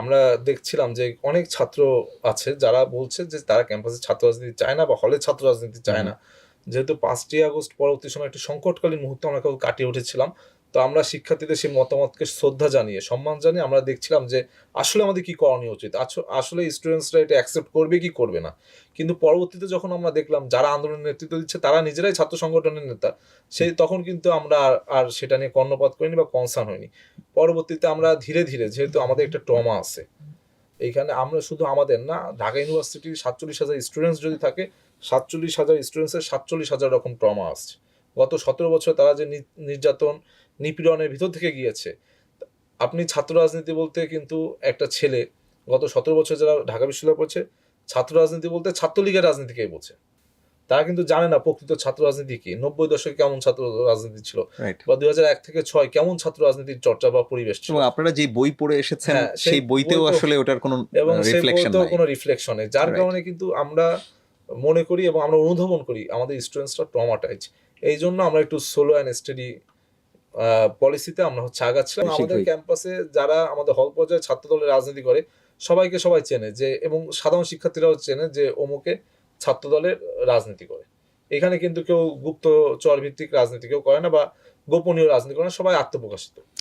আমরা দেখছিলাম যে অনেক ছাত্র আছে যারা বলছে যে তারা ক্যাম্পাসে ছাত্র রাজনীতি চায় না বা হলে ছাত্র রাজনীতি চায় না। যেহেতু পাঁচটি আগস্ট পরবর্তী সময় একটি সংকটকালীন মুহূর্ত আমরা কেউ কাটিয়ে উঠেছিলাম তো আমরা শিক্ষার্থীদের সেই মতামতকে শ্রদ্ধা জানিয়ে, সম্মান জানিয়ে আমরা দেখছিলাম যে আসলে আমাদের কি করণীয় উচিত। আসলে স্টুডেন্টসরা এটা অ্যাকসেপ্ট করবে কি করবে না। কিন্তু পরবর্তীতে যখন আমরা দেখলাম যারা আন্দোলনের নেতৃত্ব দিচ্ছে, তারা নিজেরাই ছাত্র সংগঠনের নেতা সেই তখন কিন্তু আমরা আর- সেটা নিয়ে কর্ণপাত করিনি বা কনসার্ন হইনি। পরবর্তীতে আমরা ধীরে ধীরে যেহেতু আমাদের একটা ট্রমা আছে, এইখানে আমরা শুধু আমাদের না, ঢাকা ইউনিভার্সিটির সাতচল্লিশ হাজার স্টুডেন্টস যদি থাকে, সাতচল্লিশ হাজার স্টুডেন্টসের সাতচল্লিশ হাজার রকম ট্রমা আসছে। গত সতেরো বছর তারা যে নির্যাতন নিপীড়নের ভিতর থেকে গিয়েছে আপনি ছাত্র রাজনীতি বলতে কিন্তু একটা ছেলে গত সতেরো বছর যারা ঢাকা বিশ্ববিদ্যালয়ে পড়ছে ছাত্র রাজনীতি বলতে ছাত্রলীগের রাজনীতিকেই বোঝে তারা কিন্তু জানে না প্রকৃত ছাত্র রাজনীতি কি নব্বই দশকে কেমন ছাত্র রাজনীতি ছিল বা দুই হাজার এক থেকে ছয় কেমন ছাত্র রাজনীতির চর্চা বা পরিবেশ ছিল। আপনারা যে বই পড়ে এসেছেন হ্যাঁ, সেই বইতেও আসলে ওটার কোনো রিফ্লেকশন কোনো রিফ্লেকশন নেই যার কারণে কিন্তু আমরা মনে করি এবং আমরা অনুধাবন করি আমাদের স্টুডেন্টসরা ট্রমাটাইজ এই জন্য আমরা একটু সোলো অ্যান্ড স্টাডি পলিসিতে আমরা হচ্ছে আগাচ্ছিলাম। আমাদের ক্যাম্পাসে যারা আমাদের হল পর্যায়ে ছাত্র দলের রাজনীতি করে সবাইকে সবাই চেনে যে এবং সাধারণ শিক্ষার্থীরাও চেনে যে অমুকে ছাত্র দলের রাজনীতি করে। এখানে কিন্তু কেউ গুপ্তচর ভিত্তিক রাজনীতি কেউ করে না বা গোপনীয় রাজনীতি করে না সবাই আত্মপ্রকাশিত।